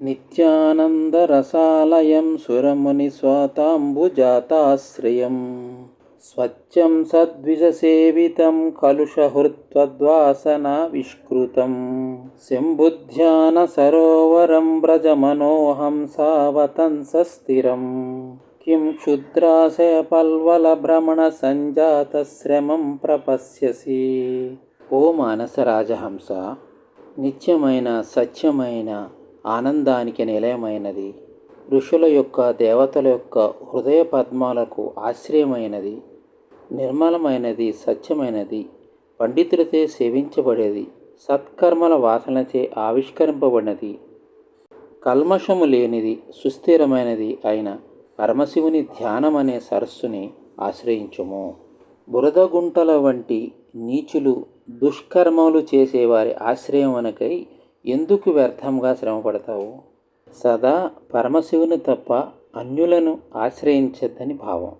నిత్యానందరసాలయం సురమునిస్వాతాంబుజాతాశ్రయం స్వచ్ఛం సద్విజసేవితం కలుషహృత్వద్వాసన విష్కృతం శంబుధ్యాన సరోవరం వ్రజమనోహంసావతంసస్థిరం కిం క్షుద్రాశయపల్వలభ్రమణసంజాతశ్రమం ప్రపశ్యసి ఓ మానస రాజహంస నిత్యమైన సత్యమైన ఆనందానికి నిలయమైనది. ఋషుల యొక్క దేవతల యొక్క హృదయ పద్మాలకు ఆశ్రయమైనది. నిర్మలమైనది సత్యమైనది. పండితులచే సేవించబడేది. సత్కర్మల వాసనచే ఆవిష్కరింపబడినది. కల్మషము లేనిది సుస్థిరమైనది అయిన పరమశివుని ధ్యానం అనే సరస్సుని ఆశ్రయించుము. బురద గుంటల వంటి నీచులు దుష్కర్మలు చేసేవారి ఆశ్రయం ఆశ్రయమునకై ఎందుకు వ్యర్థంగా శ్రమపడతావు? సదా పరమశివుని తప్ప అన్యులను ఆశ్రయించద్దని భావం.